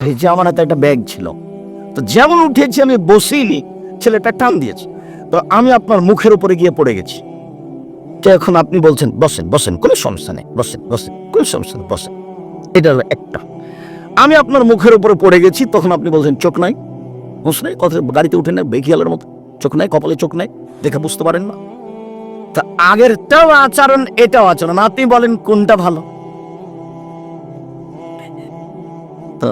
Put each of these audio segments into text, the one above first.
যে আমার হাতে একটা ব্যাগ ছিল। তো যেমন উঠেছি, আমি বসিনি, ছেলেটা টান দিয়েছে। তো আমি আপনার মুখের উপরে গিয়ে পড়ে গেছি। তো এখন আপনি বলছেন, বসেন বসেন, কোনো সমস্যা নেই, বসেন বসেন, কোনো সমস্যা নেই, বসেন। এটা হলো একটা। আমি আপনার মুখের উপরে পড়ে গেছি, তখন আপনি বলছেন, চোখ নাই হুঁশ নাই, কথা গাড়িতে উঠে নেয় বেখিয়ালের মতো, চোখ নাই, কপালে চোখ নাই, দেখে বুঝতে পারেন না। তা আগেরটাও আচরণ, এটাও আচরণ, আপনি বলেন কোনটা ভালো? তো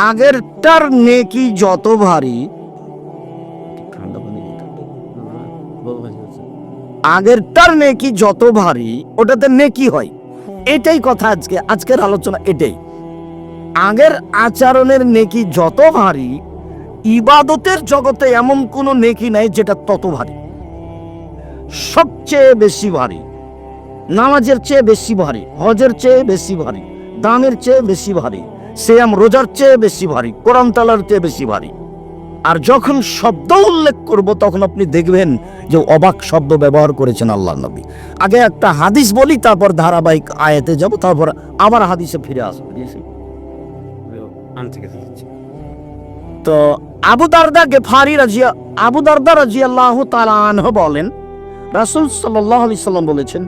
আগেরটার নেকি যত ভারী আগেরটার নেকি যত ভারী, ওটাতে নেকি হয়। এটাই কথা আজকে, আজকের আলোচনা এটাই। আগের আচরণের নেকি যত ভারী, ইবাদতের জগতে এমন কোনো নেকি নাই যেটা তত ভারী। সবচেয়ে বেশি ভারী, নামাজের চেয়ে বেশি ভারী, হজের চেয়ে বেশি ভারী, দানের চেয়ে বেশি ভারী সেয়াম রোজার চেয়ে বেশি ভারী কোরআন তালার চেয়ে বেশি ভারী। আর যখন শব্দ উল্লেখ করব তখন আপনি দেখবেন যে অবাক শব্দ ব্যবহার করেছেন আল্লাহ নবী। আগে একটা হাদিস বলি তারপর ধারাবাহিক আয়াতে যাব তারপর আবার হাদিসে ফিরে আসব। তো আবু দারদা গেফারি রাজিয়া আবু দারদা রাজিয়াল্লাহু আনহু বলেন রাসুল আলাইহি সাল্লাম বলেছেন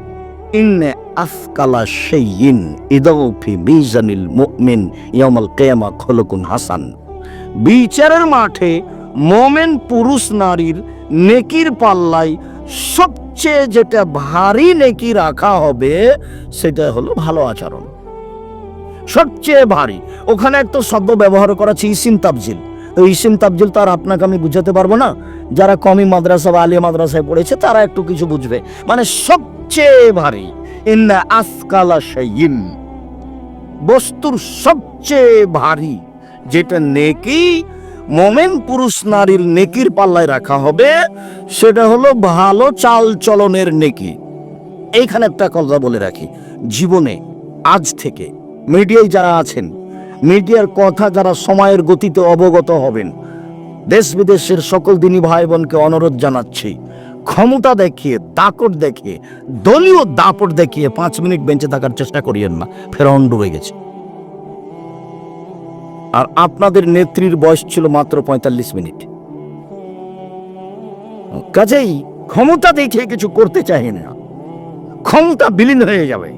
ইন্নে আফকালা শাইইন ইদাউ ফি মিজানিল মুমিন ইয়াউমাল কিয়ামা খলকুন হাসান বিচারের মাঠে মোমেন পুরুষ নারীর নেকির পাল্লায় সবচেয়ে যেটা ভারী নেকি রাখা হবে সেটা হলো ভালো আচরণ। সবচেয়ে ভারী। ওখানে একটা শব্দ ব্যবহার করা আছে ইসিম তাবজিল তো ইসিম তাবজিল তো আর আপনাকে আমি বুঝাতে পারব না। যারা কমি মাদ্রাসা বা আলিয়া মাদ্রাসায় পড়েছে, তারা একটু কিছু বুঝবে। মানে সবচেয়ে ভারী, ইন্না আসকালা শাইইন, বস্তুর সবচেয়ে ভারী, যেটা নেকি মোমেন পুরুষ নারীর নেকির পাল্লায় রাখা হবে, সেটা হলো ভালো চাল চলনের নেকি। এইখানে একটা কথা বলে রাখি, জীবনে আজ থেকে, মিডিয়ায় যারা আছেন, মিডিয়ার কথা যারা সময়ের গতিতে অবগত হবেন দেশ বিদেশের সকল দিনী ভাই বোনকে অনুরোধ জানাচ্ছি, ক্ষমতা দেখিয়ে, দাপট দেখিয়ে, দলীয় দাপট দেখিয়ে পাঁচ মিনিট বেঁচে থাকার চেষ্টা করিয়েন না, ফেরাউন ডুবে গেছে। আর আপনাদের নেত্রীর বয়স ছিল মাত্র পঁয়তাল্লিশ মিনিট। কাজেই ক্ষমতা দেখে কিছু করতে চাই না। ক্ষমতা বিলীন হয়ে যাবে।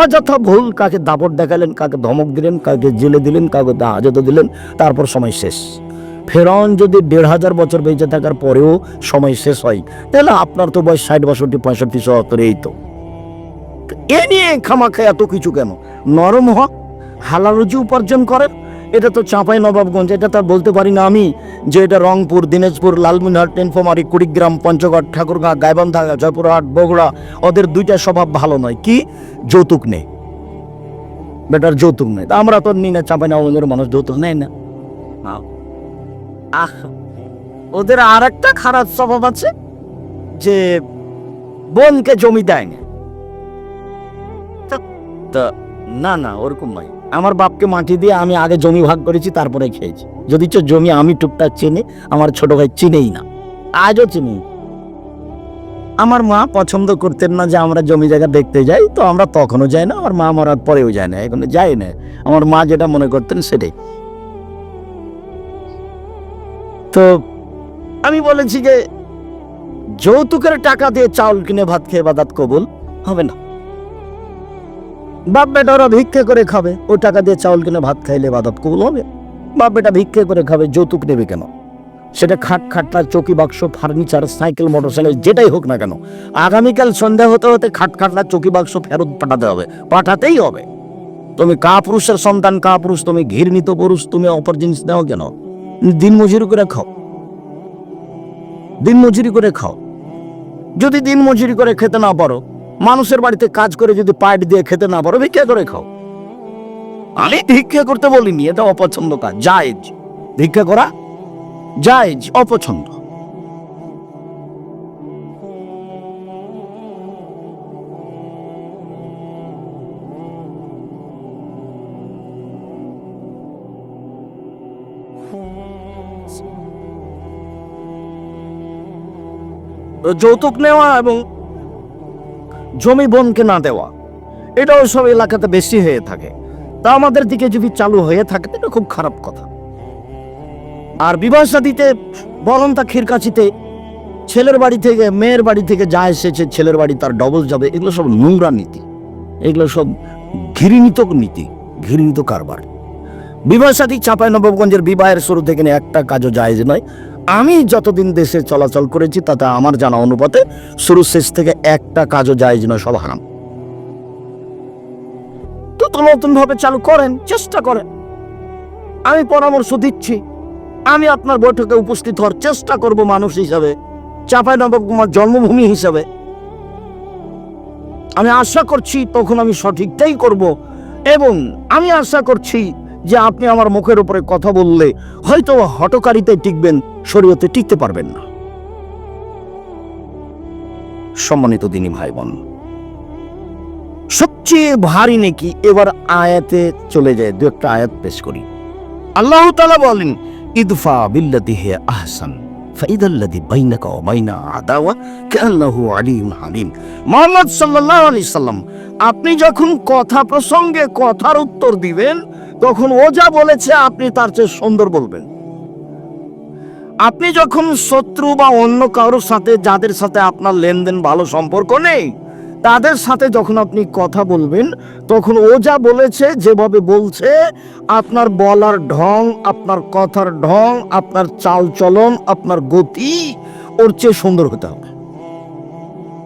অযথা ভুল কাকে দাপট দেখালেন, কাকে ধমক দিলেন, কাকে জেলে দিলেন, কাকে হাজতে দিলেন, তারপর সময় শেষ। ফেরন যদি দেড় হাজার বছর বেঁচে থাকার পরেও সময় শেষ হয়, তাহলে আপনার তো বয়স ষাট বাষট্টি পঁয়ষট্টি, সত্তর, এই তো। এ নিয়ে খামাখা এত কিছু কেন? নরম হক হালাল রুজি উপার্জন করেন এটা তো চাঁপাই নবাবগঞ্জ, এটা তো বলতে পারি না আমি যে এটা রংপুর, দিনাজপুর লালমিনহাট টেনফোমারি, কুড়িগ্রাম, পঞ্চগড়, ঠাকুরগাঁ, গাইবান্ধা, জয়পুরহাট, বগুড়া, ওদের দুইটা স্বভাব ভালো নয়। কি? যৌতুক নেই। বেটার যৌতুক নেই। আমরা তো নিই না চাঁপাই নবাবগঞ্জের মানুষ যৌতুক নেয় না। আহ, ওদের আর একটা খারাপ স্বভাব আছে যে বোনকে জমি দেয় না তা- না না, ওরকম নয়। আমার বাপকে মাটি দিয়ে আমি আগে জমি ভাগ করেছি, তারপরে খেয়েছি। যদি চ জমি আমি টুকটাক চিনি, আমার ছোট ভাই চিনেই না। আজও চিনি। আমার মা পছন্দ করতেন না যে আমরা জমি জায়গা দেখতে যাই, তো আমরা তখনও যাই না, আমার মা মরার পরেও যায় না, এখন যাই না। আমার মা যেটা মনে করতেন সেটাই। তো আমি বলেছি যে যৌতুকের টাকা দিয়ে চাউল কিনে ভাত খেয়ে বাদাত কবুল হবে না। বাপ বেটা ওরা ভিক্ষে করে খাবে ও টাকা দিয়ে চাউল কিনে ভাত খাইলে বাদাত কবুল হবে। বাপ বেটা ভিক্ষে করে খাবে, যৌতুক নেবে কেন? সেটা খাট খাটলা চৌকি বাক্স, ফার্নিচার, সাইকেল, মোটরসাইকেল, যেটাই হোক না কেন। আগামীকাল সন্ধ্যা হতে হতে খাট খাটলা চৌকি বাক্স ফেরত পাঠাতে হবে। পাঠাতেই হবে। তুমি কা পুরুষের সন্তান কা পুরুষ তুমি ঘৃণিত পুরুষ, তুমি অপর জিনিস দাও কেন? দিন মজুরি করে খাও। দিন মজুরি করে খাও। যদি দিন মজুরি করে খেতে না পারো, মানুষের বাড়িতে কাজ করে যদি পাইট দিয়ে খেতে না পারো, ভিক্ষা করে খাও। আমি ভিক্ষা করতে বলিনি, এটা অপছন্দ কাজ। জায়েজ। ভিক্ষা করা জায়েজ, অপছন্দ। যৌতুক নেওয়া এবং জমি বোনকে না দেওয়া, এটাও সব এলাকাতে বেশি হয়ে থাকে। তা আমাদের দিকে যদি চালু হয়ে থাকে এটা খুব খারাপ কথা। আর বিবাহ বরং তা খিরকাছিতে ছেলের বাড়ি থেকে, মেয়ের বাড়ি থেকে যা এসেছে, ছেলের বাড়ি তার ডবল যাবে। এগুলো সব নোংরা নীতি। এগুলো সব ঘৃণিত নীতি, ঘৃণিত কারবার। বিবাহ সাথী চাঁপাই নবাবগঞ্জের বিবাহের শুরু থেকে একটা কাজও জায়েজ নয়। আমি যতদিন দেশে চলাচল করেছি, তাতে আমার জানা অনুপাতে শুরু শেষ থেকে একটা কাজও জায়েজ নয়, সব হারাম। তো তো নতুন ভাবে চালু করেন, চেষ্টা করেন। আমি পরামর্শ দিচ্ছি, আমি আপনার বৈঠকে উপস্থিত হওয়ার চেষ্টা করব মানুষ হিসাবে চাঁপাই নবাবকুমার জন্মভূমি হিসাবে। আমি আশা করছি তখন আমি সঠিকটাই করব, এবং আমি আশা করছি যে আপনি আমার মুখের উপরে কথা বললে হয়তো হটকারিতে টিকবেন, শরীয়তে টিকতে পারবেন না। সম্মানিত দিনী ভাই বোন সবচেয়ে ভারী নাকি এবার আয়াতে চলে যায়, দু একটা আয়াত পেশ করি। আল্লাহ তাআলা বলেন, ইদফা বিল্লাতি হে আহসান ফাইদাল্লাদি বাইনাকা ওয়া বাইনা আদাওয়া কান্নাহু আলিম হালিম। মুহাম্মদ সাল্লাল্লাহু আলাইহি সাল্লাম, আপনি যখন কথা প্রসঙ্গে কথার উত্তর দিবেন তখন ও যা বলেছে, আপনি তার চেয়ে সুন্দর বলবেন। আপনি যখন শত্রু বা অন্য কারোর সাথে, যাদের সাথে আপনার লেনদেন ভালো সম্পর্ক নেই, তাদের সাথে যখন আপনি কথা বলবেন, তখন ও যা বলেছে, যেভাবে বলছে, আপনার বলার ঢং, আপনার কথার ঢং, আপনার চাল চলন আপনার গতি, ওর চেয়ে সুন্দর হতে হবে।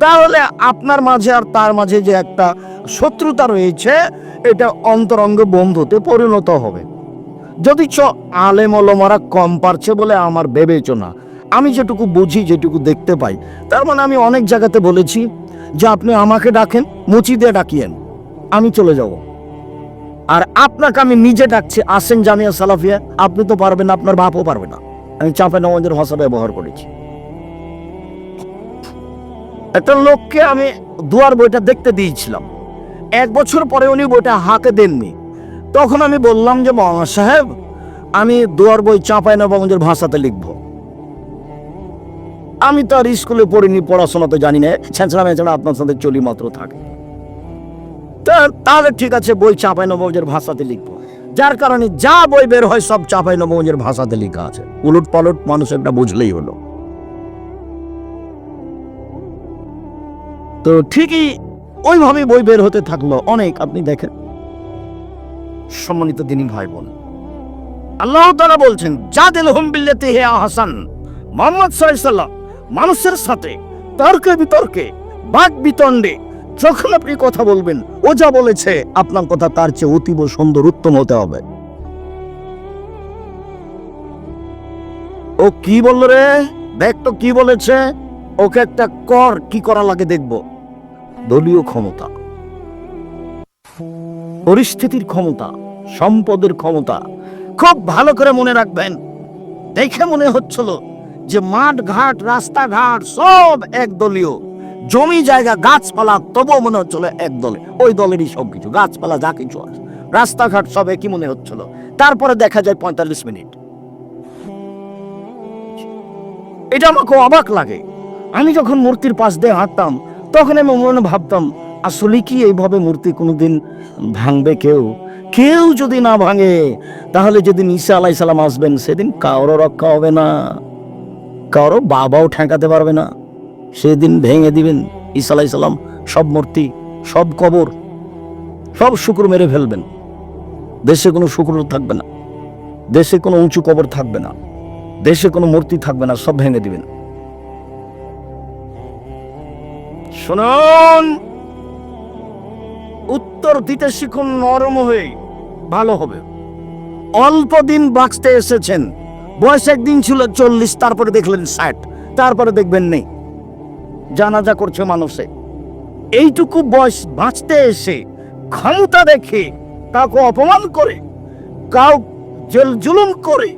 তাহলে আপনার মাঝে আর তার মাঝে যে একটা শত্রুতা রয়েছে, এটা অন্তরঙ্গ বন্ধুতে পরিণত হবে। যদি চ, আলেম ওলমারা কম পারছে বলে আমার বিবেচনা। আমি যেটুকু বুঝি, যেটুকু দেখতে পাই। তার মানে আমি অনেক জায়গাতে বলেছি যে আপনি আমাকে ডাকেন, মুচি দিয়ে ডাকিয়েন। আমি চলে যাব। আর আপনাকে আমি নিজে ডাকছি, আসেন জামিয়া সালাফিয়া। আপনি তো পারবেন আপনার বাপও পারবে না। আমি চাপে নবাজের ভাষা ব্যবহার করেছি। একটা লোককে আমি দুয়ার বইটা দেখতে দিয়েছিলাম। এক বছর পরে উনি বইটা হাতে দেননি। তখন আমি বললাম যে, মামা সাহেব, আমি দুয়ার বই চাঁপাই নবাগঞ্জের ভাষাতে লিখব। আমি তো আর স্কুলে পড়িনি, পড়াশোনা তো জানি না। ছেঁচড়া মেছড়া আপনার সাথে চলি মাত্র থাকে। তাহলে ঠিক আছে, বই চাঁপাই নবাগঞ্জের ভাষাতে লিখব। যার কারণে যা বই বের হয় সব চাঁপাই নবাগঞ্জের ভাষাতে লেখা আছে। উলট পালট মানুষ একটা বুঝলেই হলো। তো ঠিকই ওইভাবে বই বের হতে থাকল অনেক, আপনি দেখেন। সম্মানিত দিনী ভাই বোন আল্লাহ তারা বলছেন যা দিল হুম বিল্লাতে হে আহসান মোহাম্মদ সাল্লাম মানুষের সাথে তর্কে বিতর্কে, বাক বিতণ্ডে যখন আপনি কথা বলবেন, ও যা বলেছে, আপনার কথা তার চেয়ে অতীব সুন্দর, উত্তম হতে হবে। ও কি বলল রে? দেখ তো কি বলেছে? ওকে একটা কর কি করা লাগে দেখব। দলীয় ক্ষমতা। পরিস্থিতির ক্ষমতা, সম্পদের ক্ষমতা, খুব ভালো করে মনে রাখবেন। দেখে মনে হচ্ছিল যে মাঠ ঘাট রাস্তাঘাট সব এক দলীয়। জমি, জায়গা, গাছপালা, তবুও মনে হচ্ছিল এক দলে। ওই দলেরই সব কিছু, গাছপালা, যা কিছু আছে। রাস্তাঘাট সব একই মনে হচ্ছিল। তারপরে দেখা যায় পঁয়তাল্লিশ মিনিট। এটা আমাকে অবাক লাগে। আমি যখন মূর্তির পাশ দিয়ে হাঁটতাম, তখন আমি মনে ভাবতাম, আসলে কি এইভাবে মূর্তি কোনোদিন ভাঙবে কেউ? কেউ যদি না ভাঙে, তাহলে যেদিন ঈসা আলাই সালাম আসবেন, সেদিন কারও রক্ষা হবে না। কারও বাবাও ঠেকাতে পারবে না। সেদিন ভেঙে দিবেন ঈসা আলাই সালাম সব মূর্তি, সব কবর, সব শুকুর মেরে ফেলবেন। দেশে কোনো শুকুর থাকবে না। দেশে কোনো উঁচু কবর থাকবে না। দেশে কোনো মূর্তি থাকবে না, সব ভেঙে দিবেন। শুনুন। উত্তর দিতে শিখুন নরম হয়ে, ভালো হবে। অল্প দিন বাঁচতে এসেছেন। বয়স একদিন ছিল চল্লিশ, তারপরে দেখলেন ষাট, তারপরে দেখবেন নেই। জানাজা করছে মানুষে। এইটুকু বয়স বাঁচতে এসে ক্ষমতা দেখে কাউকে অপমান করে, কাউ জেল জুলুম করে,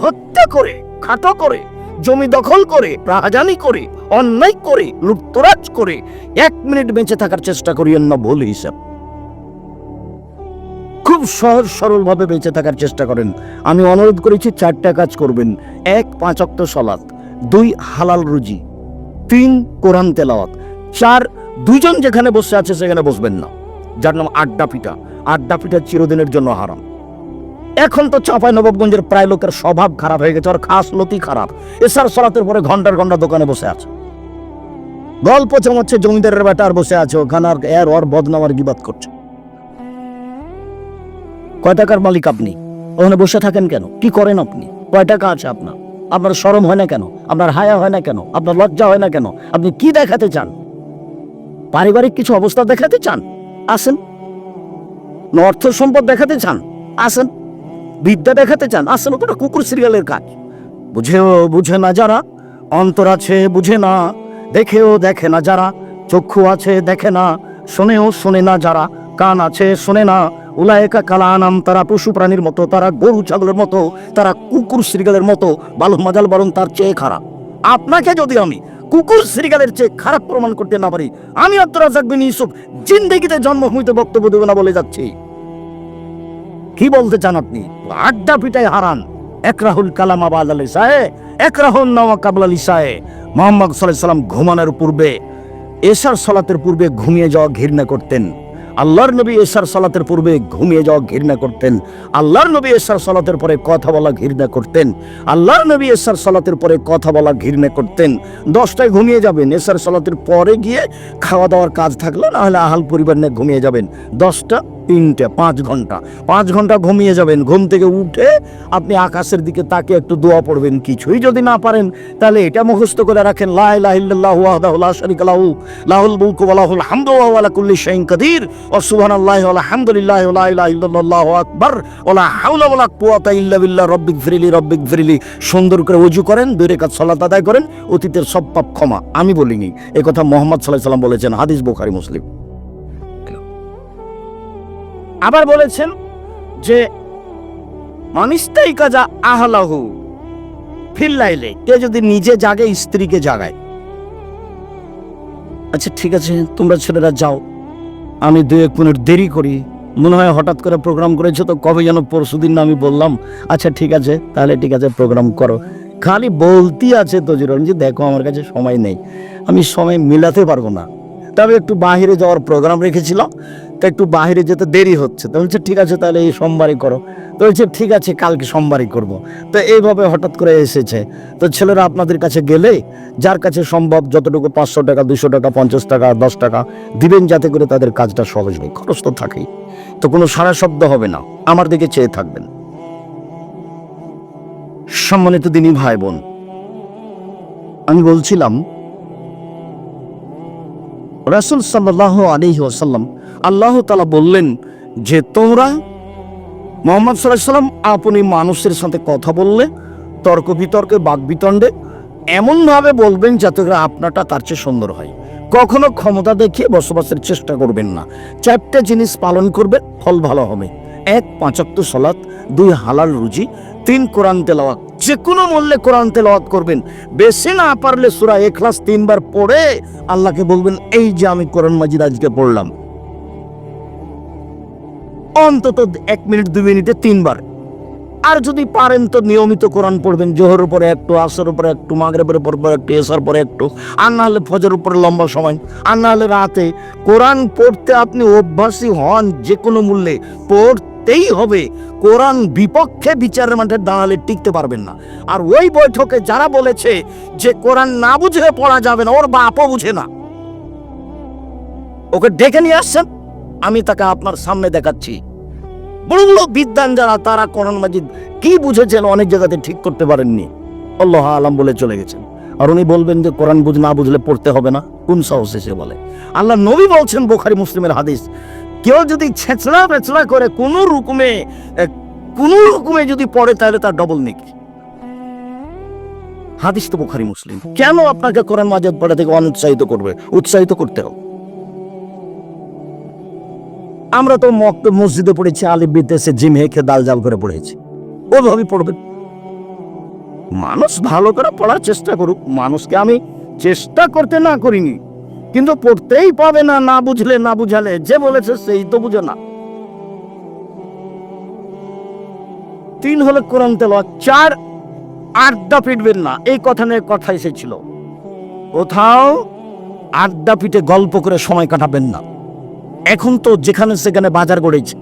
হত্যা করে, খাটো করে জমি দখল করে, রাহাজানি করে, অন্যায় করে, লুটতরাজ করে, এক মিনিট বেঁচে থাকার চেষ্টা করিয়েন না ভুল হিসাব। খুব সহজ সরল ভাবে বেঁচে থাকার চেষ্টা করেন। আমি অনুরোধ করেছি চারটা কাজ করবেন। এক, পাঁচ অক্ত সলাৎ দুই, হালাল রুজি। তিন, কোরআন তেলাওয়াত। চার, দুইজন যেখানে বসে আছে সেখানে বসবেন না। যার নাম আড্ডা পিঠা। আড্ডা পিঠা চিরদিনের জন্য হারাম। এখন তো চাঁপাই নবাবগঞ্জের প্রায় লোকের স্বভাব খারাপ হয়ে গেছে ওর খাস লতি খারাপ। এসার সলাতের পরে ঘণ্টার ঘণ্টা দোকানে বসে আছে। গল্প চমচ্ছে জমিদারের বেটা আর বসে আছে, ওখানে আর এর ওর বদনামার গিবাদ করছে। কয় টাকার মালিক আপনি? ওখানে বসে থাকেন কেন? কি করেন আপনি? কয় টাকা আছে আপনার? আপনার শরম হয় না কেন? আপনার হায়া হয় না কেন? আপনার লজ্জা হয় না কেন? আপনি কি দেখাতে চান? পারিবারিক কিছু অবস্থা দেখাতে চান? আসেন। অর্থ সম্পদ দেখাতে চান? আসেন। বিদ্যা দেখাতে চান? আসলে ওটা কুকুর সিরিয়ালের কাজ। বুঝেও বুঝে না যারা, অন্তর আছে বুঝে না, দেখেও দেখে না যারা, চক্ষু আছে দেখে না, শোনেও শোনে না যারা, কান আছে শোনে না, উলায়কা কালা নাম তারা পশু প্রাণীর মতো, তারা গরু ছাগলের মতো, তারা কুকুর শ্রীগালের মতো, বালু মাজাল বরং তার চেয়ে খারাপ। আপনাকে যদি আমি কুকুর শ্রীগালের চেয়ে খারাপ প্রমাণ করতে না পারি, আমি আব্দুর রাজাক বিন ইউসুফ জিন্দেগিতে জন্ম হইতে বক্তব্য দেব না বলে যাচ্ছি। কি বলতে চান আপনি? আড্ডা পিটায় হারান। একরাহুল কালাম আবাদ আলী সাহে একরাহুল নামা কাবলা লিসায়ে মোহাম্মদ সাল্লাহ সাল্লাম ঘুমানোর পূর্বে, এশার সলাতের পূর্বে ঘুমিয়ে যাওয়া ঘৃণা করতেন। আল্লাহর নবী এশার সলাতের পূর্বে ঘুমিয়ে যাওয়া ঘৃণা করতেন। আল্লাহর নবী এশার সলাতের পরে কথা বলা ঘৃণা করতেন। আল্লাহর নবী এশার সলাতের পরে কথা বলা ঘৃণা করতেন। দশটায় ঘুমিয়ে যাবেন, এশার সলাতের পরে গিয়ে খাওয়া দাওয়ার কাজ থাকল না হলে আহাল পরিবার নিয়ে ঘুমিয়ে যাবেন। দশটা তিনটে, পাঁচ ঘণ্টা। পাঁচ ঘণ্টা ঘুমিয়ে যাবেন। ঘুম থেকে উঠে আপনি আকাশের দিকে তাকে একটু দোয়া পড়বেন। কিছুই যদি না পারেন, তাহলে এটা মুখস্থ করে রাখেন, লা ইলাহা ইল্লাল্লাহু ওয়াহদাহু লা শারীকা লাহু, লাহুল মুলকু ওয়া লাহুল হামদু ওয়া আলা কুল্লি শাইইন কাদির, ওয়া সুবহানাল্লাহি ওয়া আলহামদুলিল্লাহি ইল্লাল্লাহু আকবার, ওয়া লা হাওলা ওয়া লা কুওয়াতা ইল্লা বিল্লাহ রব্বিক ফিরিলি রব্বিক ফিরিলি সুন্দর করে ওযু করেন, দুই রাকাত সালাত আদায় করেন, অতীতের সব পাপ ক্ষমা। আমি বলিনি এই কথা মোহাম্মদ আলাইহি সাল্লাম বলেছেন, হাদিস বুখারী, মুসলিম। আবার বলেছেন যে মানিস্তাই কাজা আহলাহু ফিল্লাইলে কে যদি নিজে জাগে, স্ত্রীকে জাগায়। আচ্ছা ঠিক আছে, তোমরা ছেলেরা যাও। আমি দু এক মিনিট দেরি করি। মনে হয় হঠাৎ করে প্রোগ্রাম করেছ, তো কবে যেন পরশু দিন না আমি বললাম। আচ্ছা ঠিক আছে, তাহলে ঠিক আছে প্রোগ্রাম করো। খালি বলতেই আছে তো জিরন যে, দেখো, আমার কাছে সময় নেই। আমি সময় মিলাতে পারব না। তবে একটু বাহিরে যাওয়ার প্রোগ্রাম রেখেছিলাম। তা একটু বাহিরে যেতে দেরি হচ্ছে। তো বলছে, ঠিক আছে, তাহলে এই সোমবারই করো। তো বলছে, ঠিক আছে, কালকে সোমবারই করব। তো এইভাবে হঠাৎ করে এসেছে। তো ছেলেরা আপনাদের কাছে গেলে, যার কাছে সম্ভব যতটুকু, পাঁচশো টাকা, দুশো টাকা, পঞ্চাশ টাকা, দশ টাকা, দিবেন যাতে করে তাদের কাজটা সহজ হয় খরচ তো থাকেই। তো কোনো সারা শব্দ হবে না, আমার দিকে চেয়ে থাকবেন। সম্মানিত দিনী ভাই বোন আমি বলছিলাম, রাসুল সাল্লাহ আলহি ওসাল্লাম আল্লাহ তালা বললেন যে, তোমরা মোহাম্মদ সাল্লাহ সাল্লাম আপনি মানুষের সাথে কথা বললে, তর্ক বিতর্কে, বাক বিতণ্ডে এমনভাবে বলবেন যাতে করে আপনারটা তার চেয়ে সুন্দর হয়। কখনো ক্ষমতা দেখিয়ে বসবাসের চেষ্টা করবেন না। চারটে জিনিস পালন করবেন, ফল ভালো হবে। এক পাঁচাত্ত সলাৎ দুই, হালাল রুজি, তিন, কোরআন তেলাওয়াত। যে কোনো মূল্যে কোরআন তেলাওয়াত করবেন। বেশি না পারলে সুরা এখলাস তিনবার পড়ে আল্লাহকে বলবেন, এই যে আমি কোরআন মাজিদ আজকে পড়লাম। অন্তত এক মিনিট, দুই মিনিটে তিনবার। আর যদি পারেন তো নিয়মিত কোরআন পড়বেন জোহর উপরে একটু আসর উপরে একটু, মাগরেবের পর পর একটু এসার পরে একটু, আর না হলে ফজর উপরে লম্বা সময়, আর না হলে রাতে। কোরআন পড়তে আপনি অভ্যাসী হন যে কোনো মূল্যে, পড়তেই হবে। কোরআন বিপক্ষে বিচারের মাঠে দাঁড়ালে টিকতে পারবেন না। আর ওই বৈঠকে যারা বলেছে যে কোরআন না বুঝে পড়া যাবে না, ওর বাপও বুঝে না। ওকে ডেকে নিয়ে আসছেন, আমি তাকে আপনার সামনে দেখাচ্ছি। বড় বড় বিদ্যান যারা, তারা কোরআন মাজিদ কি বুঝেছেন অনেক জায়গাতে ঠিক করতে পারেননি। আল্লাহ আলাম বলে চলে গেছেন। আর উনি বলবেন যে, কোরআন বুঝ, না বুঝলে পড়তে হবে না। কোন সাহসে সে বলে? আল্লাহ নবী বলছেন বোখারি মুসলিমের হাদিস, কেউ যদি ছেঁচড়া পেছড়া করে কোনো রকমে কোনো রকমে যদি পড়ে, তাহলে তার ডবল নেকি। হাদিস তো বোখারি মুসলিম। কেন আপনাকে কোরআন মাজাদ পড়া থেকে অনুৎসাহিত করবে? উৎসাহিত করতে হবে। আমরা তো মক্ত মসজিদে পড়েছি, আলিফ বিদ্বেষে জিম হেখে দাল জাল করে পড়েছি। ওইভাবে পড়বেন মানুষ ভালো করে পড়ার চেষ্টা করুক। মানুষকে আমি চেষ্টা করতে না করিনি। কিন্তু পড়তেই পাবে না না বুঝলে, না বুঝালে। যে বলেছে সেই তো বুঝে না। তিন হলে কোরআন তেল চার আড্ডা পিটবেন না। এই কথা নিয়ে কথা এসেছিল। কোথাও আড্ডা পিটে গল্প করে সময় কাটাবেন না। এখন তো যেখানে সেখানে বাজার গড়েছে।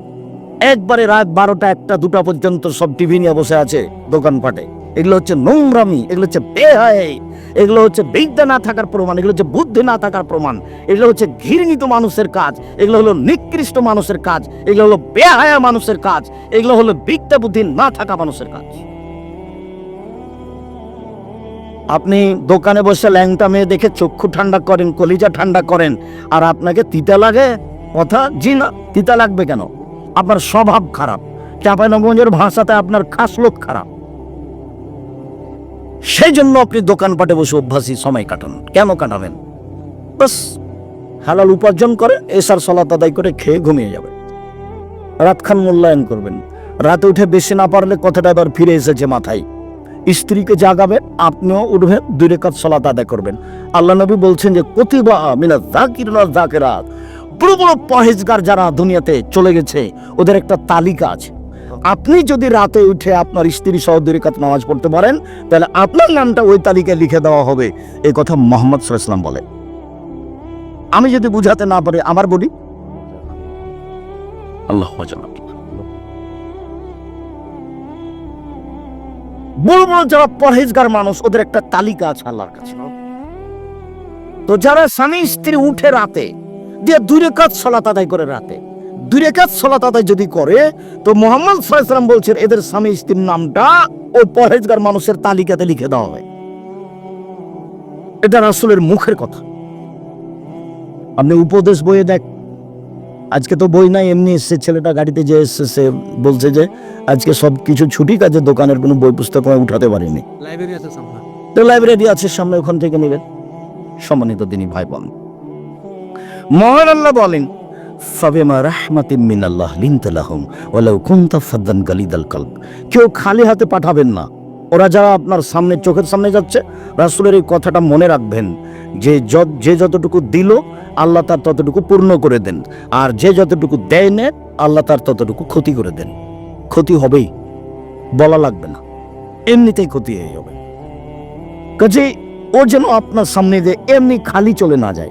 একবারে রাত বারোটা একটা দুটা পর্যন্ত সব টিভি নিয়ে বসে আছে দোকানপাটে। এগুলো হচ্ছে নোংরামি, এগুলো হচ্ছে বেহায় এগুলো হচ্ছে বিদ্যা না থাকার প্রমাণ, এগুলো হচ্ছে বুদ্ধি না থাকার প্রমাণ, এগুলো হচ্ছে ঘৃণিত মানুষের কাজ, এগুলো হলো নিকৃষ্ট মানুষের কাজ, এগুলো হলো বেহায়া মানুষের কাজ, এগুলো হলো বিদ্যা বুদ্ধি না থাকা মানুষের কাজ। আপনি দোকানে বসে ল্যাংটা মেয়ে দেখে চক্ষু ঠান্ডা করেন, কলিজা ঠান্ডা করেন, আর আপনাকে তিতা লাগে? কথা জি না তিতা লাগবে কেন? আপনার স্বভাব খারাপ। চাঁপাইনগঞ্জের ভাষাতে আপনার খাসলোক খারাপ। সেই জন্য আপনি দোকানপাটে বসে অভ্যাসী সময় কাটান। কেন কাটাবেন? বাস, হালাল উপার্জন করে এসার সলাত আদায় করে খেয়ে ঘুমিয়ে যাবে। রাতখান মূল্যায়ন করবেন। রাতে উঠে বেশি না পারলে কথাটা এবার ফিরে এসেছে মাথায়। স্ত্রীকে জাগাবেন, আপনিও উঠবেন, দুই রেখাত সলাত আদায় করবেন। আল্লাহ নবী বলছেন যে, কতিবা মিনা জাকির জাকেরাত বড় বড় পহেজগার যারা দুনিয়াতে চলে গেছে ওদের একটা তালিকা আছে। আপনি যদি রাতে উঠে আপনার স্ত্রী সহ দুই রেখাত নামাজ পড়তে পারেন তাহলে আপনার নামটা ওই তালিকায় লিখে দেওয়া হবে। এই কথা মোহাম্মদ সাল্লাম বলে। আমি যদি বুঝাতে না পারি আমার বলি? আল্লাহ বড় বড় যারা পরহেজগার মানুষ ওদের একটা তালিকা আছে আল্লাহর কাছে। তো যারা স্বামী স্ত্রী উঠে রাতে দিয়ে দুই রেখাত সলাত আদায় করে রাতে। দুই রেখাত সলাত আদায় যদি করে তো মোহাম্মদ সাল্লাম বলছেন এদের স্বামী স্ত্রীর নামটা ওই পরহেজগার মানুষের তালিকাতে লিখে দেওয়া হয়। এটা রাসূলের মুখের কথা। আপনি উপদেশ বইয়ে দেখ আজকে তো বই নাই এমনি এসছে ছেলেটা গাড়িতে যে এসছে সে বলছে যে আজকে সব কিছু ছুটি কাজে দোকানের কোনো বই পুস্তক আমি উঠাতে পারিনি। লাইব্রেরি আছে সামনে। তো লাইব্রেরি আছে সামনে ওখান থেকে নেবেন। সম্মানিত তিনি ভাই বোন মহান আল্লাহ বলেন কেউ খালি হাতে পাঠাবেন না। ওরা যারা আপনার সামনে, চোখের সামনে যাচ্ছে, রাসূলের এই কথাটা মনে রাখবেন। যে যে যতটুকু দিল, আল্লাহ তার ততটুকু পূর্ণ করে দেন। আর যে যতটুকু দেয় নেন আল্লাহ তার ততটুকু ক্ষতি করে দেন। ক্ষতি হবেই, বলা লাগবে না। এমনিতেই ক্ষতি হয়ে যাবে। কাজে ও যেন আপনার সামনে দিয়ে এমনি খালি চলে না যায়।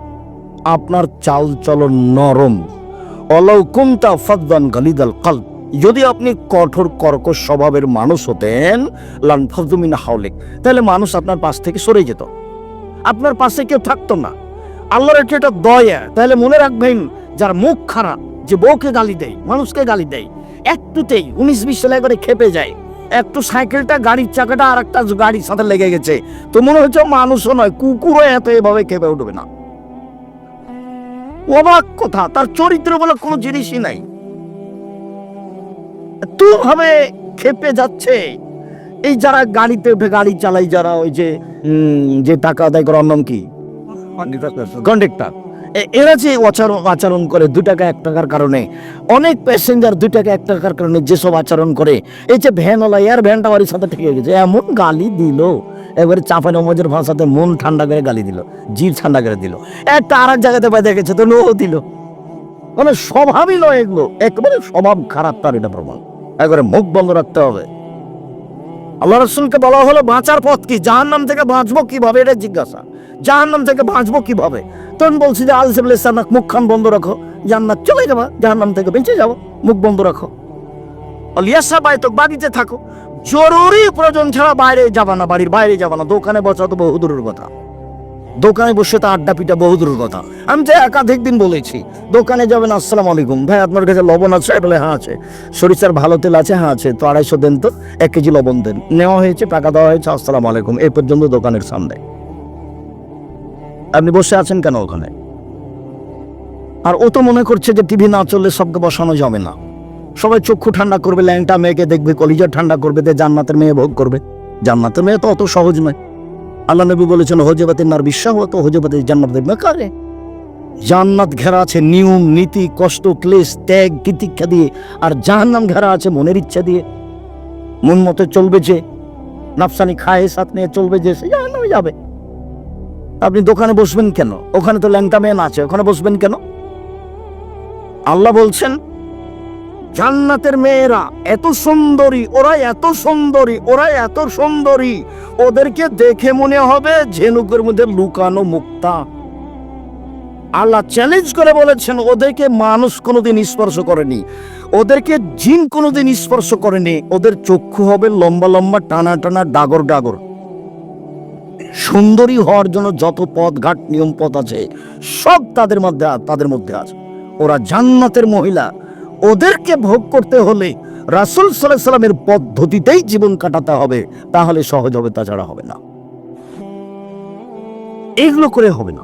আপনার চাল চলন নরম। অলৌকুন্তা ফদ্দান গালিদাল কল্প যদি আপনি কঠোর, কর্কশ স্বভাবের মানুষ হতেন, লান ফজুমিনা হাওলিক, তাহলে মানুষ আপনার পাশ থেকে সরে যেত। আপনার পাশে কেউ থাকতো না। আল্লাহর এটা একটা দয়া, তাহলে মনে রাখবেন, যার মুখ খারাপ, যে বউকে গালি দেয়, মানুষকে গালি দেয় একটুতেই উনিশ বিশ সেলাই করে খেপে যায়। একটু সাইকেলটা, গাড়ির চাকাটা আর একটা গাড়ির সাথে লেগে গেছে। তো মনে হচ্ছে মানুষও নয়, কুকুরও এত এভাবে খেপে উঠবে না। অবাক কথা তার চরিত্র বলে কোনো জিনিসই নাই। ভাবে খেপে যাচ্ছে এই যারা গাড়িতে উঠে গাড়ি চালাই যারা ওই যে যে টাকা আদায় করার নাম কি? কন্ডাক্টর এরা যে আচরণ আচরণ করে দু টাকা এক টাকার কারণে অনেক প্যাসেঞ্জার দুই টাকা এক টাকার কারণে যেসব আচরণ করে এই যে ভ্যানওয়ালা এয়ার ভ্যানটা বাড়ির সাথে ঠেকে গেছে এমন গালি দিল। এবারে চাপা নমজের ভাষাতে মন ঠান্ডা করে গালি দিল, জিভ ঠান্ডা করে দিল। একটা আর এক জায়গাতে বাইরে গেছে তো লো দিল। মানে স্বভাবই নয় এগুলো, একেবারে স্বভাব খারাপ তার এটা প্রমাণ। একবারে মুখ বন্ধ রাখতে হবে। আল্লাহ রসুলকে বলা হলো, বাঁচার পথ কি, জাহান্নাম থেকে বাঁচবো কীভাবে, এটা জিজ্ঞাসা। জাহান্নাম থেকে বাঁচবো কীভাবে? তখন বলছি যে আলসেবুল ইসলাম মুখখান বন্ধ রাখো, জান্নাত চলে যাবা নাম থেকে বেঁচে যাব মুখ বন্ধ রাখো। অলিয়াসা বাই তো বাড়িতে থাকো। জরুরি প্রয়োজন ছাড়া বাইরে যাবা না, বাড়ির বাইরে যাবা না, দোকানে বসা তো বহু দূরের কথা। দোকানে বসে তো আড্ডা পিটা বহু দূরের কথা। আমি তো একাধিক দিন বলেছি, দোকানে যাবেন, আসসালাম আলাইকুম। ভাই, আপনার কাছে লবণ আছে? বলে হ্যাঁ আছে। সরিষার ভালো তেল আছে? হ্যাঁ আছে। তো আড়াইশো দেন তো, এক কেজি লবণ দেন। নেওয়া হয়েছে, টাকা দেওয়া হয়েছে, আসসালাম আলাইকুম। এই পর্যন্ত দোকানের সামনে। আপনি বসে আছেন কেন ওখানে? আর ও তো মনে করছে যে টিভি না চললে সবকে বসানো যাবে না। সবাই চক্ষু ঠান্ডা করবে, ল্যাংটা মেয়েকে দেখবে, কলিজা ঠান্ডা করবে, যে জান্নাতের মেয়ে ভোগ করবে। জান্নাতের মেয়ে তো অত সহজ নয়। আল্লাহ নবী বলেছেন হজেবাতের নার বিশ্বাস হতো হজেবাতের জান্নাত দেখবে কারে? জান্নাত ঘেরা আছে নিয়ম, নীতি, কষ্ট, ক্লেশ, ত্যাগ, তিতিক্ষা দিয়ে, আর জাহান্নাম ঘেরা আছে মনের ইচ্ছা দিয়ে। মন মতো চলবে যে, নাফসানি খায়, সাথ নিয়ে চলবে যে, সে জাহান্নামে যাবে। আপনি দোকানে বসবেন কেন? ওখানে তো ল্যাংটা মেয়ে আছে, ওখানে বসবেন কেন? আল্লাহ বলছেন জান্নাতের মেয়েরা, এত সুন্দরী ওরা এত সুন্দরী ওরা এত সুন্দরী। ওদেরকে দেখে মনে হবে ঝিনুকের মধ্যে লুকানো মুক্তা। আল্লাহ চ্যালেঞ্জ করে বলেছেন, ওদেরকে মানুষ কোনোদিন স্পর্শ করেনি। ওদেরকে জিন কোনোদিন স্পর্শ করেনি। ওদের চক্ষু হবে লম্বা লম্বা, টানা টানা, ডাগর ডাগর। সুন্দরী হওয়ার জন্য যত পথ, ঘাট, নিয়ম, পথ আছে, সব তাদের মধ্যে তাদের মধ্যে আছে। ওরা জান্নাতের মহিলা। ওদেরকে ভোগ করতে হলে রাসুল সাল্লাহ সাল্লামের পদ্ধতিতেই জীবন কাটাতে হবে, তাহলে সহজ হবে, তাছাড়া হবে না। এগুলো করে হবে না।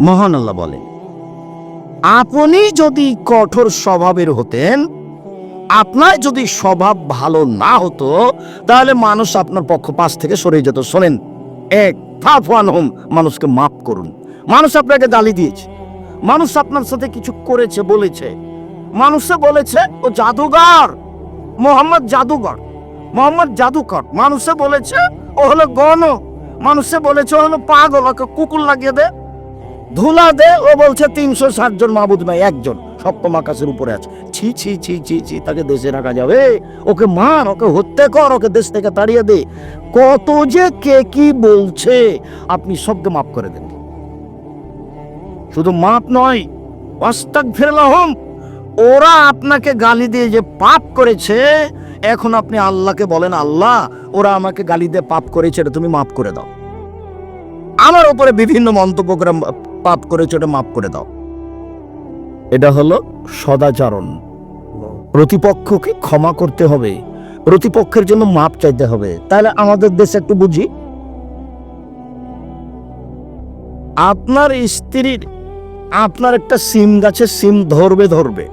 মহান আল্লাহ বলেন, আপনি যদি কঠোর স্বভাবের হতেন, আপনার যদি স্বভাব ভালো না হতো, তাহলে মানুষ আপনার পক্ষ পাশ থেকে সরে যেত। শোনেন, এক ফাফওয়ান হোম, মানুষকে মাফ করুন। মানুষ আপনাকে গালি দিয়েছে। মানুষ আপনার সাথে কিছু করেছে, বলেছে। মানুষে বলেছে, ও জাদুঘর, মোহাম্মদ জাদুঘর, মোহাম্মদ জাদুকর। মানুষে বলেছে, ও হলো গণ। মানুষে বলেছে, ও হলো পাগল, ওকে কুকুর লাগিয়ে দে, ধুলা দে। ও বলছে, তিনশো ষাট জন মাহবুদ নাই একজন, সপ্তম আকাশের উপরে আছে। ছি ছি ছি ছি ছি, তাকে দেশে রাখা যাবে। ওকে মার, ওকে হত্যা কর, ওকে দেশ থেকে তাড়িয়ে দে। কত যে কে কি বলছে, আপনি সবকে মাফ করে দেন। শুধু মাপ নয় অস্তাক ওরা আপনাকে গালি দিয়ে যে পাপ করেছে, এখন আপনি আল্লাহকে বলেন, আল্লাহ, ওরা আমাকে গালি দিয়ে পাপ করেছে, এটা তুমি মাফ করে দাও। আমার উপরে বিভিন্ন মন্তব্য করে পাপ করেছে, ওটা মাফ করে দাও। এটা হলো সদাচরণ। প্রতিপক্ষকে ক্ষমা করতে হবে। প্রতিপক্ষের জন্য মাপ চাইতে হবে। তাহলে আমাদের দেশে একটু বুঝি। আপনার স্ত্রীর আপনার একটা সিম গাছে সিম ধরবে ধরবে।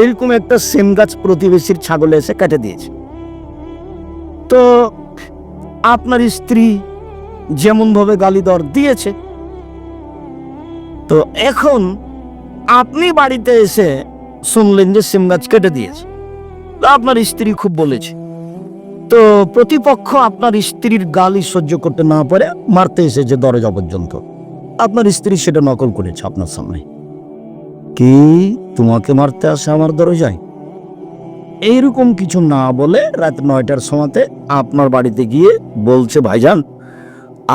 এরকম একটা সিম গাছ প্রতিবেশীর ছাগলে এসে কেটে দিয়েছে। তো আপনার স্ত্রী যেমন ভাবে গালি দর দিয়েছে, তো এখন আপনি বাড়িতে এসে শুনলেন যে সিম গাছ কেটে দিয়েছে। আপনার স্ত্রী খুব বলেছে, তো প্রতিপক্ষ আপনার স্ত্রীর গালি সহ্য করতে না পারে, মারতে এসেছে দরজা পর্যন্ত। আপনার স্ত্রী সেটা নকল করেছে আপনার সামনে। কি তোমাকে মারতে আসে আমার দরজায়? এইরকম কিছু না বলে রাত নয়টার সময়তে আপনার বাড়িতে গিয়ে বলছে, ভাইজান,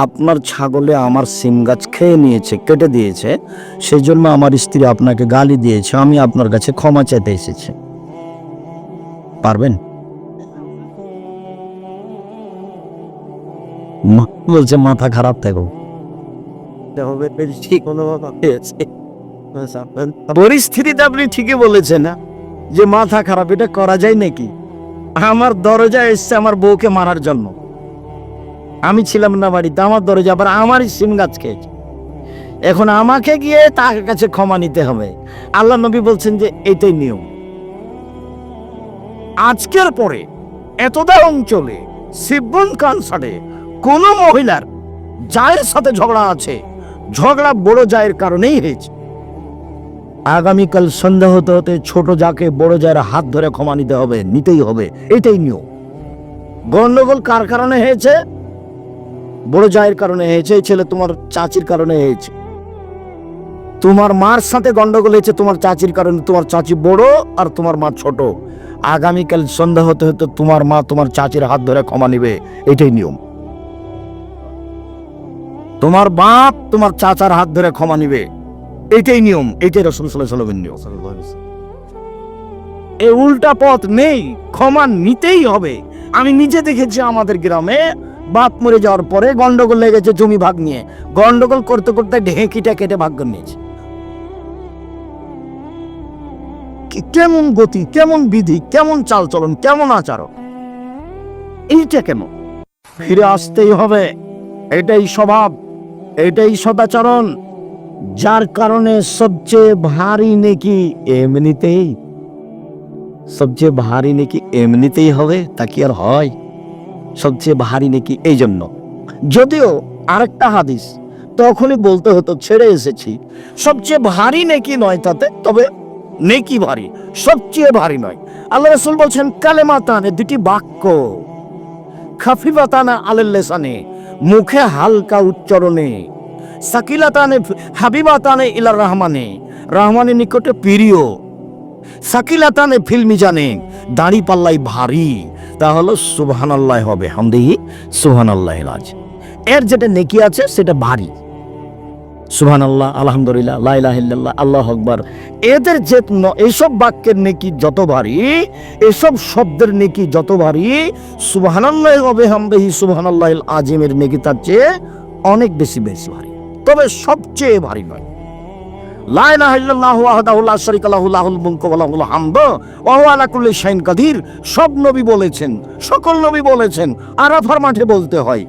আপনার ছাগলে আমার সিম গাছ খেয়ে নিয়েছে, কেটে দিয়েছে সেই জন্য আমার স্ত্রী আপনাকে গালি দিয়েছে, আমি আপনার কাছে ক্ষমা চাইতে এসেছি। পারবেন? বলছে, মাথা খারাপ থাকো পরিস্থিতিতে আপনি ঠিকই বলেছেন না, যে মাথা খারাপ, এটা করা যায় নাকি? আমার দরজায় এসছে আমার বউকে মারার জন্য। আমি ছিলাম না বাড়িতে, আমার দরজা, আবার আমারই সিম গাছ খেয়েছে। এখন আমাকে গিয়ে তার কাছে ক্ষমা নিতে হবে। আল্লাহ নবী বলছেন যে, এটাই নিয়ম। আজকের পরে, এতদা অঞ্চলে শিববন কানসারে কোন মহিলার জায়ের সাথে ঝগড়া আছে? ঝগড়া বড় জায়ের কারণেই হয়েছে। আগামীকাল সন্ধ্যা হতে হতে ছোট যাকে বড় জায়ের হাত ধরে ক্ষমা নিতে হবে, নিতেই হবে, এটাই নিয়ম। গন্ডগোল কার কারণে হয়েছে? বড় জায়ের কারণে হয়েছে, এই ছেলে তোমার চাচির কারণে হয়েছে। তোমার মার সাথে গন্ডগোল হয়েছে, তোমার চাচির কারণে, তোমার চাচি বড় আর তোমার মা ছোট। আগামীকাল সন্ধ্যা হতে হতে তোমার মা তোমার চাচির হাত ধরে ক্ষমা নিবে, এটাই নিয়ম। তোমার বাপ তোমার চাচার হাত ধরে ক্ষমা নিবে। এটাই নিয়ম, এটাই রসুল সাল্লামের নিয়ম। এই উল্টা পথ নেই, ক্ষমা নিতেই হবে। আমি নিজে দেখেছি আমাদের গ্রামে বাপ মরে যাওয়ার পরে গন্ডগোল লেগেছে জমি ভাগ নিয়ে। গন্ডগোল করতে করতে ঢেঁকিটা কেটে ভাগ নিয়েছে। কেমন গতি, কেমন বিধি, কেমন চালচলন, কেমন আচরণ? এইটা কেন? ফিরে আসতেই হবে। এটাই স্বভাব। এটাই সদাচরণ, যার কারণে সবচেয়ে ভারী নেকি এমনিতেই, সবচেয়ে ভারী নেকি এমনিতেই হবে, তা কি আর হয়? সবচেয়ে ভারী নেকি এই জন্য যদিও আরেকটা হাদিস, তখনই বলতে হতো, ছেড়ে এসেছি। সবচেয়ে ভারী নেকি নয় তাতে, তবে নেকি ভারী, সবচেয়ে ভারী নয়। আল্লাহ রসুল বলছেন, কালেমাতানে দুটি বাক্য খাফিবাতানা আলেল্লেসানে মুখে হালকা উচ্চারণে, সাকিলাতানে হাবিবাতানে ইলা রহমানে রহমানের নিকটে প্রিয়, সাকিলাতানে ফিল্মি জানে, দাড়ি পাল্লাই ভারী তা হলো সুবহান আল্লাহ হবে, হামদেহি সুবহানাল্লাহ রাজ এর যেটা নেকি আছে, সেটা ভারী। সুবহান আল্লাহ আলহামদুলিল্লাহ লাইলাহিল্লাহ আল্লাহ আকবার। এদের যে এইসব বাক্যের নেকি যত ভারী এসব শব্দের নেকি যত ভারী সুবহানাল্লাহ হবে হামদিহি সুবহানাল্লাহ আজিমের নেকি তার চেয়ে অনেক বেশি বেশি ভারী। তবে সবচেয়ে ভারী নয়। সব নবী বলেছেন, সকল নবী বলেছেন, আরাফার মাঠে বলতে হয়।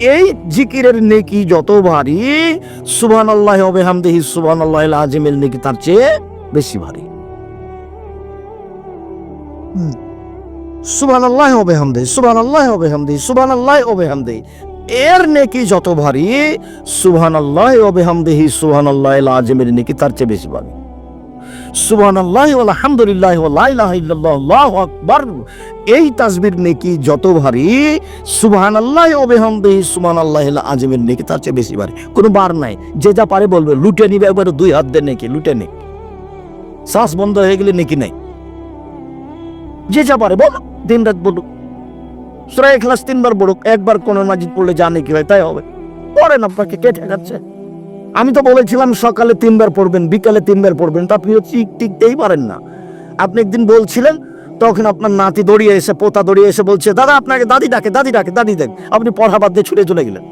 এই জিকিরের নেকি যত ভারী, সুবহানাল্লাহি ওয়া বিহামদিহি, সুবহানাল্লাহিল আযীমের নেকি তার চেয়ে বেশি ভারী। সুবহানাল্লাহি ওয়া বিহামদিহি, সুবহানাল্লাহি ওয়া বিহামদিহি, সুবহানাল্লাহি ওয়া বিহামদিহি। এর নেকি যত ভারী, সুবহানাল্লাহি ওয়া বিহামদিহি, সুবহানাল্লাহিল আযীমের নেকি তার চেয়ে বেশি ভারী। আল্লাহু আকবার। এই তাসবির নেকি যত ভারী সুবহানাল্লাহিল আযীমের নেকি তার চেয়ে বেশি ভারী। কোনো বার নাই, যে যা পারে বলবে, লুটে নিবে দুই হাত দিয়ে নেকি, লুটে নে। শ্বাস বন্ধ হয়ে গেলে নেকি নাই। যে যা পারে বলো দিন রাত বলুক সুরা এখলাস তিনবার বলুক, একবার কোন মাজিদ পড়লে জানে কি হয় তাই হবে। পড়েন আপনাকে, কে ঠেকাচ্ছে? আমি তো বলেছিলাম সকালে তিনবার পড়বেন, বিকালে তিনবার পড়বেন। তা আপনি ঠিক টিকতেই পারেন না। আপনি একদিন বলছিলেন, তখন আপনার নাতি দড়িয়ে এসে, পোতা দড়িয়ে এসে বলছে, দাদা, আপনাকে দাদি ডাকে দাদি ডাকে, দাদি দেন। আপনি পড়া বাদ দিয়ে ছুটে চলে গেলেন।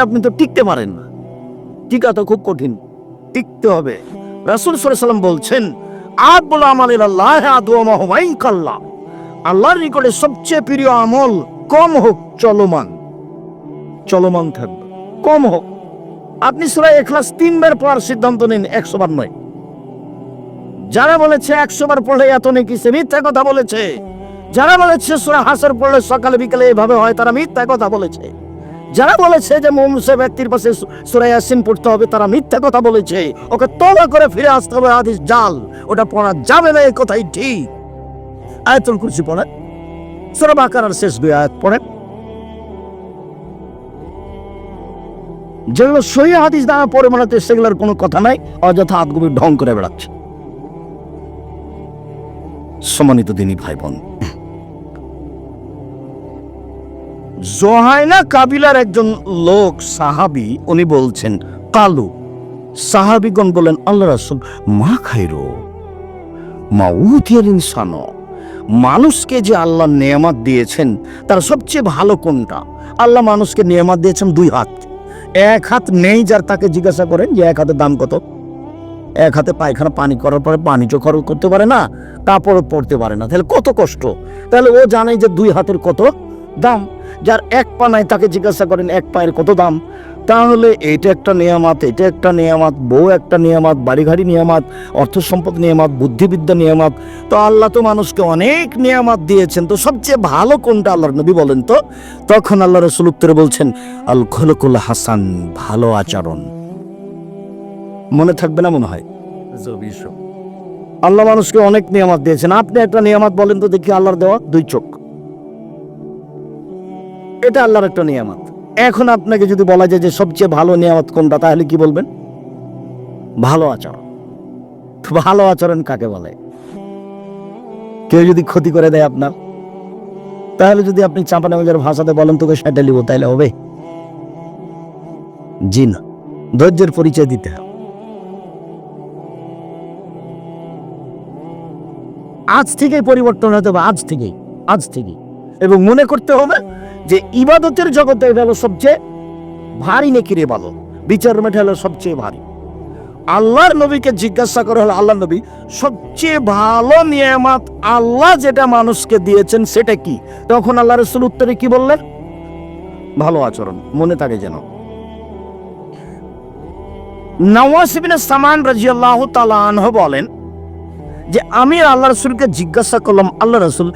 আপনি তো টিকতে পারেন না। টিকা তো খুব কঠিন। টিকতে হবে। রাসূল সাল্লাম বলছেন আদবুল আমাল ইলাল্লাহ আদওয়ামা হুমাইন কাল্লা আল্লাহর নিকটে সবচেয়ে প্রিয় আমল কম হোক চলমান। চলমান থাকবে কম হোক। আপনি সুরাই এখলাস তিনবার পড়ার সিদ্ধান্ত নিন একশো বার নয়। যারা বলেছে একশো বার পড়লে এত নাকি, সে মিথ্যা কথা বলেছে। যারা বলেছে সুরা হাসর পড়লে সকালে বিকালে এভাবে হয়, তারা মিথ্যা কথা বলেছে। যারা বলেছে যে মুমসে ব্যক্তির পাশে সুরা ইয়াসিন পড়তে হবে, তারা মিথ্যা কথা বলেছে। ওকে তবা করে ফিরে আসতে হবে, হাদিস জাল। ওটা পড়া যাবে না, এই কথাই ঠিক। আয়াতুল কুরসি পড়েন। সুরা বাকারার শেষ দুই আয়াত পড়েন। যেগুলো সহি হাদিস দ্বারা মনে হচ্ছে সেগুলোর কোনো কথা নাই, অযথা হাতগুবি ঢং করে বেড়াচ্ছে। সম্মানিত দিনী ভাই বোন জোহাইনা কাবিলার একজন লোক, সাহাবি, উনি বলছেন, কালু। সাহাবিগণ বলেন, আল্লাহ রাসূল, মা খাইরো, মা উতিয়ার ইনসানো। মানুষকে যে আল্লাহ নেয়ামাত দিয়েছেন, তার সবচেয়ে ভালো কোনটা? আল্লাহ মানুষকে নেয়ামাত দিয়েছেন দুই হাত। এক হাত নেই যার তাকে জিজ্ঞাসা করেন যে এক হাতে দাম কত? এক হাতে পায়খানা পানি করার পরে পানি তো খরচ করতে পারে না কাপড় পরতে পারে না। তাহলে কত কষ্ট? তাহলে ও জানে যে দুই হাতের কত দাম। যার এক পা নাই তাকে জিজ্ঞাসা করেন, এক পায়ের কত দাম? তাহলে এটা একটা নিয়ামাত এটা একটা নিয়ামাত বউ একটা নিয়ামাত বাড়িঘাড়ি নিয়ামাত অর্থ সম্পদ নিয়ামাত বুদ্ধিবিদ্যা নিয়ামাত। তো আল্লাহ তো মানুষকে অনেক নিয়ামাত দিয়েছেন। তো সবচেয়ে ভালো কোনটা আল্লাহর নবী বলেন তো? তখন আল্লাহ রসুল উত্তরে বলছেন আল খলকুল হাসান ভালো আচরণ। মনে থাকবে না মনে হয়? আল্লাহ মানুষকে অনেক নিয়ামত দিয়েছেন। আপনি একটা নিয়ামত বলেন তো দেখি আল্লাহর দেওয়া দুই চোখ। এটা আল্লাহর একটা নিয়ামত। এখন আপনাকে যদি বলা যায় যে সবচেয়ে ভালো নিয়ামত কোনটা, তাহলে কি বলবেন? ভালো আচরণ। ভালো আচরণ কাকে বলে? কেউ যদি ক্ষতি করে দেয় আপনার, তাহলে যদি আপনি চাঁপানাগঞ্জের ভাষাতে বলেন, তোকে সেটা লিব তাহলে হবে? জি না। ধৈর্যের পরিচয় দিতে হবে। আজ থেকেই পরিবর্তন হতে হবে, আজ থেকেই আজ থেকেই। এবং মনে করতে হবে যে ইবাদতের জগতে এটা হলো সবচেয়ে ভারী নেকির ইবাদত। বিচার মেঠে হলো সবচেয়ে ভারী। আল্লাহর নবীকে জিজ্ঞাসা করা হলো আল্লাহ নবী, সবচেয়ে ভালো নিয়ামত আল্লাহ যেটা মানুষকে দিয়েছেন সেটা কি? তখন আল্লাহ রসুল উত্তরে কি বললেন? ভালো আচরণ, মনে থাকে যেন। নওয়াসিবিন সামান রাজিয়াল্লাহ তাআলা আনহু বলেন যে, আমি আল্লাহ রসুলকে জিজ্ঞাসা করলাম, আল্লাহ রসুল